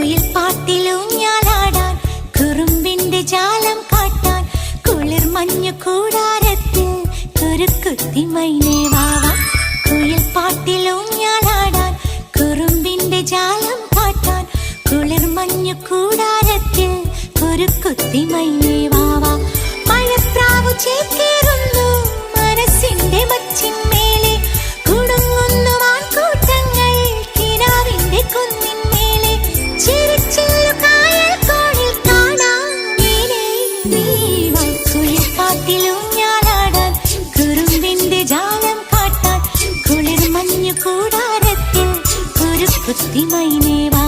കുയിൽ പാട്ടിലൂഞ്ഞാലാടാൻ കുറുമ്പിന്റെ ജാലം കാട്ടാൻ കുളിർ മഞ്ഞു കൂടാരത്തിൽ കുരുക്കുത്തി മൈനേ വാവ കുയിൽ പാട്ടിലൂഞ്ഞാലാടാൻ കുറുമ്പിന്റെ ജാലം കാട്ടാൻ കുളിർ മഞ്ഞു കൂടാരത്തിൽ കുരുക്കുത്തി മൈനേ കൂടാരത്തിൽ ഒരു കുത്തിമൈനേവാ